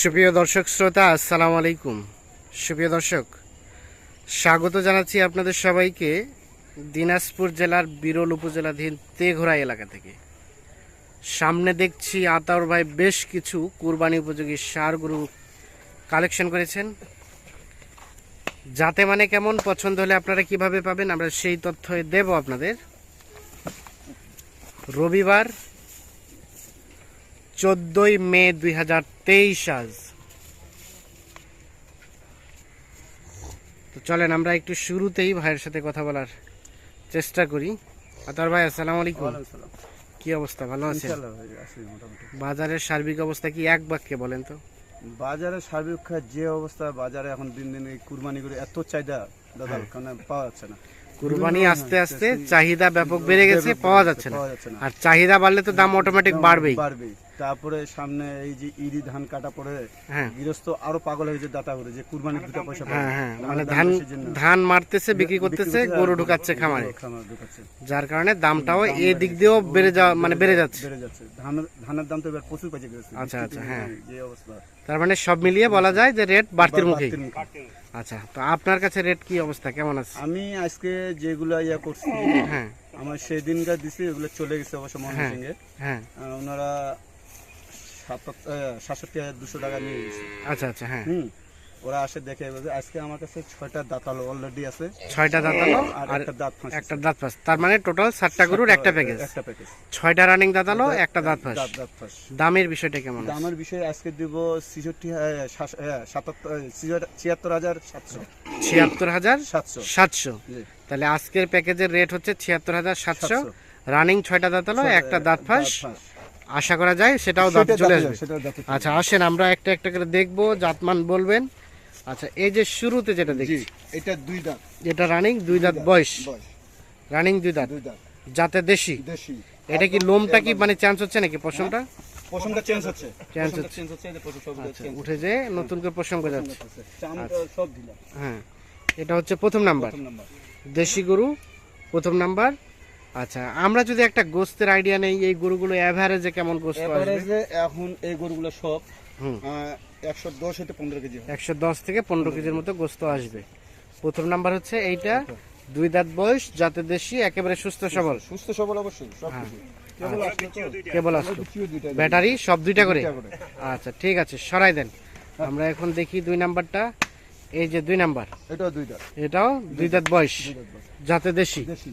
সুপ্রিয় দর্শক শ্রোতা, আসসালামু আলাইকুম। সুপ্রিয় দর্শক, স্বাগত জানাচ্ছি আপনাদের সবাইকে দিনাজপুর জেলার বিরল উপজেলাধীন তেঘোড়া এলাকা থেকে। সামনে দেখছি আতাউর ভাই বেশ কিছু কুরবানি উপযোগী সার গরু কালেকশন করেছেন। যাতে মানে কেমন পছন্দ হলে আপনারা কীভাবে পাবেন, আমরা সেই তথ্য দেব আপনাদের। রবিবার চোদ্দই মে দুই হাজার তেইশ আজ। তো চলেন আমরা একটু শুরুতেই ভাইয়ের সাথে কথা বলার চেষ্টা করি। আতার ভাই আসসালামু আলাইকুম। কি অবস্থা ভালো আছি। বাজারের সার্বিক অবস্থা কি এক বাক্যে বলেন তো? বাজারে সার্বিক যে অবস্থা বাজারে এখন দিন দিন এই কুরবানি করে এত চাহিদা দাদা কারণে পাওয়া যাচ্ছে না। কুরবানি আস্তে আস্তে চাহিদা ব্যাপক বেড়ে গেছে পাওয়া যাচ্ছে না। পাওয়া যাচ্ছে না। আর চাহিদা বাড়লে তো দাম অটোমেটিক বাড়বেই। বাড়বেই। তারপরে সামনে এই যে ইরি ধান কাটা পড়ে হ্যাঁ। গৃহস্থ আরও পাগল হয়েছে দাতা করে যে কুরবানি দুটো পয়সা। হ্যাঁ হ্যাঁ দামের মানে ধান ধান মারতেছে বিক্রি করতেছে গরু ঢুকাচ্ছে খামারে। যার কারণে দামটাও এই দিক দিয়েও বেড়ে যাওয়া মানে বেড়ে যাচ্ছে। বেড়ে যাচ্ছে। ধানের ধানের দাম তো এবার প্রচুর পাইছে গেছে। আচ্ছা, আচ্ছা, হ্যাঁ। তার মানে সব মিলিয়ে বলা যায় যে রেট বাড়তির মুখে। আচ্ছা তো আপনার কাছে রেট কি অবস্থা? কেমন আছে? আমি আজকে যেগুলো ইয়া করছি হ্যাঁ। আমার সেই দিনকার দিছি ওগুলো চলে গেছে অবশ্য সিংহে হ্যাঁ ওনারা সাতষট্টি হাজার দুশো টাকা নিয়ে গেছে। আচ্ছা আচ্ছা হ্যাঁ। হুম ওরা আসে দেখে আজকে আমার কাছে ছয়টা দাঁতালো অলরেডি আছে। ছয়টা দাঁতালো আর একটা দাঁত ফাঁস একটা দাঁত ফাঁস। তার মানে টোটাল সাতটা গরুর একটা প্যাকেজ একটা প্যাকেজ ছয়টা রানিং দাঁতালো একটা দাঁত ফাঁস। দাঁত ফাঁস। দামের বিষয়টা কেমন দামের বিষয়ে আজকে দিব ছিষট্টি সাতাত্তর ছিয়াত্তর হাজার সাতশো। ছিয়াত্তর হাজার সাতশো। সাতশো। তাহলে আজকের প্যাকেজের রেট হচ্ছে ছিয়াত্তর হাজার সাতশো। রানিং ছয়টা দাঁতালো একটা দাঁত ফাঁস। আশা করা যায় সেটাও দাঁত চলে আসবে। আচ্ছা আসেন আমরা একটা একটা করে দেখব জাতমান বলবেন। আচ্ছা এই যে শুরুতে যেটা দেখি এটা দুই দাঁত। এটা রানিং দুই দাঁত বয়স। রানিং দুই দাঁত। যাতে দেশি। দেশি। এটা কি লোমটা কি মানে চান্স হচ্ছে নাকি? পশমটা? পশমটা চেঞ্জ হচ্ছে। Change হচ্ছে। চেঞ্জ হচ্ছে পশম আচ্ছা উঠে যে নতুন করে পশম যাচ্ছে। চামড়া সব দিলাম। হ্যাঁ এটা হচ্ছে প্রথম নাম্বার। প্রথম নাম্বার। দেশি গরু প্রথম নাম্বার। আচ্ছা আমরা যদি একটা গোস্তের আইডিয়া নেই এই গরুগুলো অ্যাভারেজে কেমন গোস্ত এভারেজে এখন এই গরুগুলো সব একশো দশ হতে পনেরো কেজি একশো দশ থেকে পনেরো কেজির মতো গোস্ত আসবে। প্রথম নাম্বার হচ্ছে এইটা দুই দাঁত বয়স যাতে দেশি একেবারে সুস্থ সবল। সুস্থ সবল অবশ্যই সব কেবল আসলে আসলো ব্যাটারি সব দুইটা করে? আচ্ছা ঠিক আছে সরাই দেন। আমরা এখন দেখি দুই নাম্বারটা। এই যে দুই নাম্বার। এটাও এটাও দুই দাঁত বয়স। দুই দাঁত বয়স। যাতে দেশি। দেশি।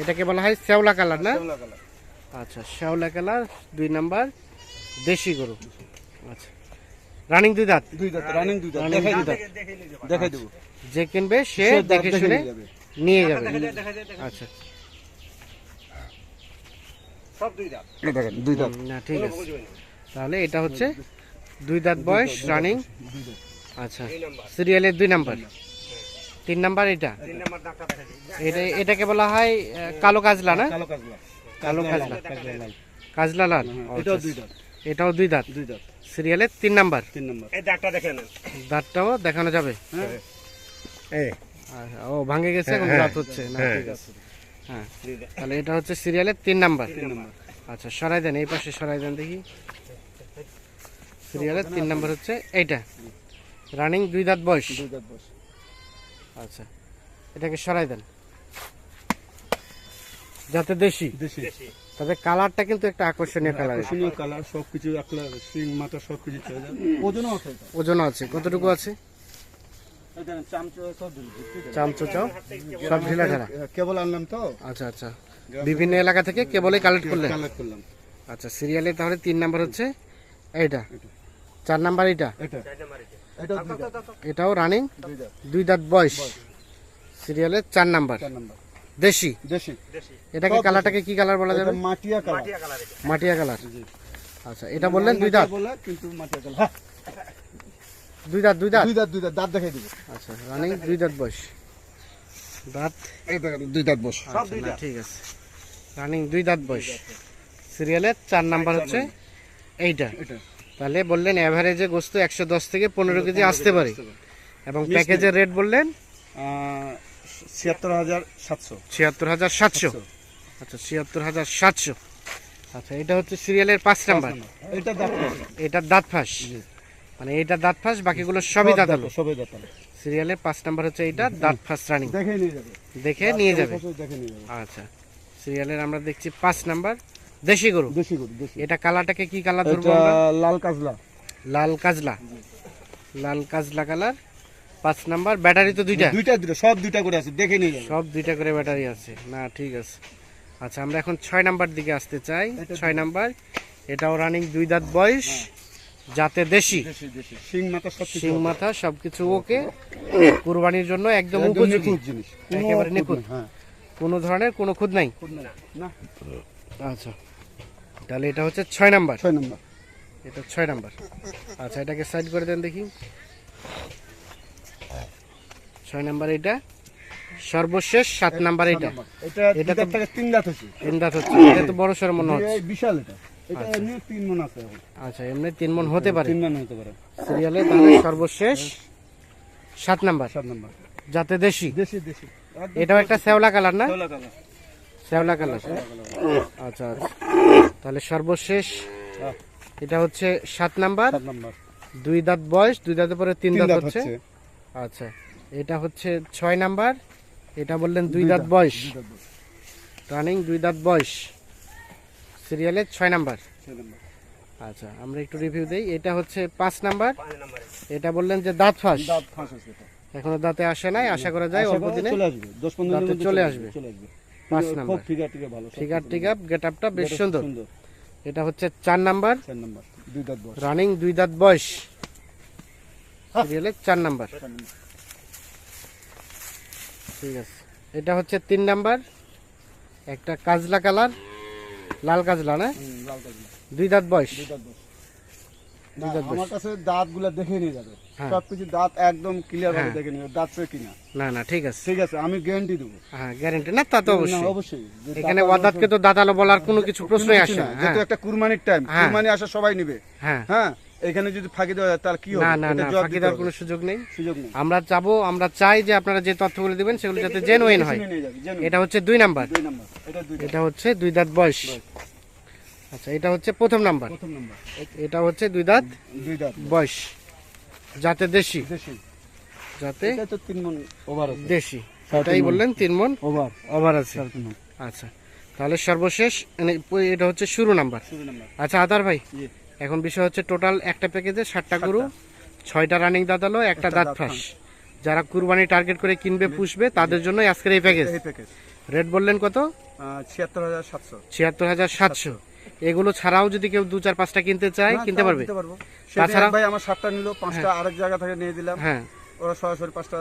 এটাকে বলা হয় শ্যাওলা কালার না? আচ্ছা শ্যাওলা কালার দুই নাম্বার দেশি গরু। আচ্ছা। রানিং দুই দাঁত? দুই দাঁত রানিং দুই দাঁত দেখাই দুই দিই দেখাই দেবো। যে কিনবে সে দেখে শুনে নিয়ে যাবে। নিয়ে যাবে। আচ্ছা। এই দেখেন দুই দাঁত। না ঠিক আছে। তাহলে এটা হচ্ছে দুই দাঁত বয়স রানিং আচ্ছা। সিরিয়ালের দুই নাম্বার। তিন নাম্বার এটা? এটা এটাকে বলা হয় কালো কাজলা না? কালো কাজলা। কালো কাজলা কাজলা। লাল এটাও আচ্ছা, দুই দাঁত। এটাও দুই দাঁত? দুই দাঁত। সিরিয়ালের তিন নাম্বার? তিন নম্বর। দাঁতটাও দেখানো যাবে? হ্যাঁ। আচ্ছা, ও ভাঙে গেছে এখন দাঁত হচ্ছে। না ঠিক আছে। হ্যাঁ তাহলে এটা হচ্ছে সিরিয়ালের তিন নাম্বার। নম্বর। আচ্ছা সরাই দেন এই পাশে সরাই দেন দেখি। সিরিয়ালের তিন নাম্বার হচ্ছে এইটা। রানিং দুই দাঁত বয়স। দুই দাঁত বয়স। আচ্ছা। এটাকে সরাই দেন। যাতে দেশি। দেশি। তবে কালারটা কিন্তু একটা আকর্ষণীয় কালার আকর্ষণীয় কালার সবকিছু একলা সিং মাথা সবকিছু চলে যাবে। ওজনও আছে ওজন আছে। কতটুকু আছে? চামচ সব দিল, বুঝতে পেরেছেন? চামচো চাও? সব ঢিলা ঢালা। কেবল আনলাম তো। আচ্ছা আচ্ছা। বিভিন্ন এলাকা থেকে কেবলই কালেক্ট করলেন? কালেক্ট করলাম। আচ্ছা সিরিয়ালে তাহলে তিন নাম্বার হচ্ছে এইটা। চার নাম্বার এটা? এটা। এটা। দুই দাঁত এটাও রানিং দুই দাঁত বয়স। সিরিয়ালের চার নাম্বার। দেশি? দেশি। এটাকে কালারটাকে কি কালার বলা যাবে? এটা মাটিয়া কালার মাটিয়া কালার আচ্ছা এটা বললেন দুই দাঁত? বলে কিন্তু মাটিয়া কালার হ্যাঁ, দুই দাঁত দুই দাঁত? দুই দাঁত দুই দাঁত। দাঁত দেখাই দিব। আচ্ছা রানিং দুই দাঁত বয়স। দাঁত? এই দুই দাঁত বস আচ্ছা ঠিক আছে। রানিং দুই দাঁত বয়স। সিরিয়ালের চার নাম্বার হচ্ছে এইটা। এটা তাহলে বললেন অ্যাভারেজে গোস্ত একশো দশ থেকে পনেরো কেজি আসতে পারে। এবং প্যাকেজের রেট বললেন? ছিয়াত্তর হাজার সাতশো। ছিয়াত্তর হাজার সাতশো। আচ্ছা ছিয়াত্তর হাজার সাতশো। আচ্ছা এটা হচ্ছে সিরিয়ালের পাঁচ নাম্বার। এটা দাঁত এটা দাঁত ফাঁস। মানে এটা দাঁত ফাঁস বাকিগুলো সবই দাঁতালো সবই দাঁতালো সিরিয়ালে পাঁচ নাম্বার হচ্ছে এইটা দাঁত ফার্স্ট রানিং। দেখে নিয়ে যাবে। দেখে নিয়ে যাবে। আচ্ছা সিরিয়ালের আমরা দেখছি পাঁচ নাম্বার। দেশি গরু? দেশি গরু দেশি। এটা কালারটাকে কি কালার ধরবো আমরা? লাল কাজলা। লাল কাজলা। লাল কাজলা কালার পাঁচ নাম্বার ব্যাটারি তো দুইটা? দুইটা দুটো সব দুইটা করে আছে দেখে নিয়ে সব দুইটা করে ব্যাটারি আছে। না ঠিক আছে। আচ্ছা আমরা এখন ছয় নাম্বার দিকে আসতে চাই। ছয় নাম্বার এটাও রানিং দুই দাঁত বয়স যাতে দেশি। শিং মাথা সব শিং মাথা সবকিছু ওকে। কুরবানির জন্য একদম উপযোগী। জিনিস। একেবারে নিখুঁত। হ্যাঁ। কোনো ধরনের কোনো খুদ নাই। না। আচ্ছা। তাহলে এটা হচ্ছে ছয় নাম্বার। ছয় নম্বর। এটা ছয় নাম্বার। আচ্ছা এটাকে সাইড করে দেন দেখি। ছয় নাম্বার এটা। সর্বশেষ সাত নাম্বার এটা। এটা তো- থেকে তিন দাঁত আছে তিন দাঁত হচ্ছে। এটা তো বড় সড়ো মনে হচ্ছে। বিশাল এটা। এটা এমনি তিন মন আছে আচ্ছা এমনি তিন মন হতে পারে। তিন মন হতে পারে। সিরিয়ালে তাহলে সর্বশেষ সাত নাম্বার। সাত নম্বর। যাতে দেশি। এটাও একটা শ্যাওলা কালার না। শ্যাওলা কালার। আচ্ছা আচ্ছা। তাহলে সর্বশেষ হ্যাঁ, এটা হচ্ছে সাত নাম্বার। দুই দাঁত বয়স দুই দাঁতের পরে তিন দাঁত হচ্ছে। আচ্ছা এটা হচ্ছে ছয় নাম্বার। এটা বললেন দুই দাঁত বয়স। রানিং দুই দাঁত বয়স। সিরিয়ালের ছয় নাম্বার। আচ্ছা আমরা একটু রিভিউ দিই। এটা হচ্ছে পাঁচ নাম্বার। এটা বললেন যে দাঁত ফাঁস। এখনও দাঁতে আসে নাই আশা করা যায় অল্প দিনে চলে আসবে চলে আসবে। পাঁচ নাম্বার। ফিগার টিগার ভালো ফিগার টিক আপ গেট আপটা বেশ সুন্দর। এটা হচ্ছে চার নাম্বার। চার নম্বর দুই দাঁত বয়স। রানিং দুই দাঁত বয়স। সিরিয়ালের চার নাম্বার। নম্বর। ঠিক আছে। এটা হচ্ছে তিন নাম্বার। একটা কাজলা কালার লাল কাজলা না? লাল কাজলা। দুই দাঁত বয়স। দুই দাঁত বয়স। আমার কাছে দাঁতগুলা দেখে নিয়ে যাবে। হ্যাঁ। সবকিছু দাঁত একদম ক্লিয়ার ভাবে হ্যাঁ। দেখে নিয়ে দাঁত সে কিনা। না না ঠিক আছে। ঠিক আছে আমি গ্যারান্টি দেবো। হ্যাঁ গ্যারেন্টি না তা তো অবশ্যই। অবশ্যই। এখানে ওয়াদাতকে তো দাঁতালো বলার কোনো কিছু প্রশ্নই আসে না, না। যেহেতু হ্যাঁ একটা কুরবানির টাইম হ্যাঁ। কুরবানি আসা সবাই নিবে। হ্যাঁ। হ্যাঁ এখানে যদি ফাঁকি দেওয়া তাহলে কি হবে? না না না ফাঁকি দেওয়ার কোনো সুযোগ নেই। সুযোগ নেই। আমরা চাবো আমরা চাই যে আপনারা যে তথ্যগুলো দিবেন সেগুলো যাতে জেনুইন হয়। যাবে। এটা হচ্ছে দুই নাম্বার। দুই নাম্বার এটা হচ্ছে দুই দাঁত বয়স। আচ্ছা এটা হচ্ছে প্রথম নাম্বার। প্রথম নাম্বার। এটা হচ্ছে দুই দাঁত? দুই দাঁত। বয়স। যাতে দেশি? দেশি। যাতে এটা তো তিন মন ওভার আছে। দেশি। এটাই বললেন তিন মন ওভার। ওভার আছে। আচ্ছা তাহলে সর্বশেষ মানে এটা হচ্ছে শুরু নাম্বার। শুরু নাম্বার। আচ্ছা আদার ভাই জি। এখন বিষয় হচ্ছে টোটাল একটা প্যাকেজে ষাটটা গরু ছয়টা রানিং দাঁতালো একটা একটা দাঁত দাঁত ফাঁস যারা কুরবানি টার্গেট করে কিনবে পুষবে তাদের জন্য আজকের এই প্যাকেজ এই প্যাকেজ রেট বললেন কত? ছিয়াত্তর হাজার সাতশো। ছিয়াত্তর হাজার সাতশো। এগুলো ছাড়াও যদি কেউ দু চার পাঁচটা কিনতে চায় কিনতে পারবে। তাছাড়া- তাছাড়া ভাই আমার সাতটা নিল পাঁচটা আরেক জায়গা থেকে নিয়ে দিলাম। হ্যাঁ। ওরা সরাসরি পাঁচটা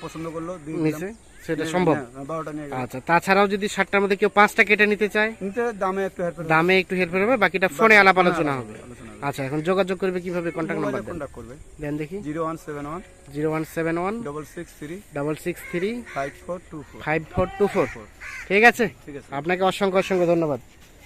পছন্দ করল নিচে সেটা সম্ভব। হ্যাঁ, আচ্ছা তাছাড়াও যদি ষাটটার মধ্যে কেউ পাঁচটা কেটে নিতে চায়? দামে একটু হেল্প দামে একটু হেল্প হবে বাকিটা ফোনে আলাপ আলোচনা হবে। আচ্ছা এখন যোগাযোগ করবে কীভাবে? কন্ট্যাক্ট নাম্বার কন্ট্যাক্ট করবে। দেন দেখি। Zero one seven one zero one seven one double six three double six three five four two five four two four ঠিক আছে? ঠিক আছে। আপনাকে অসংখ্য অসংখ্য ধন্যবাদ।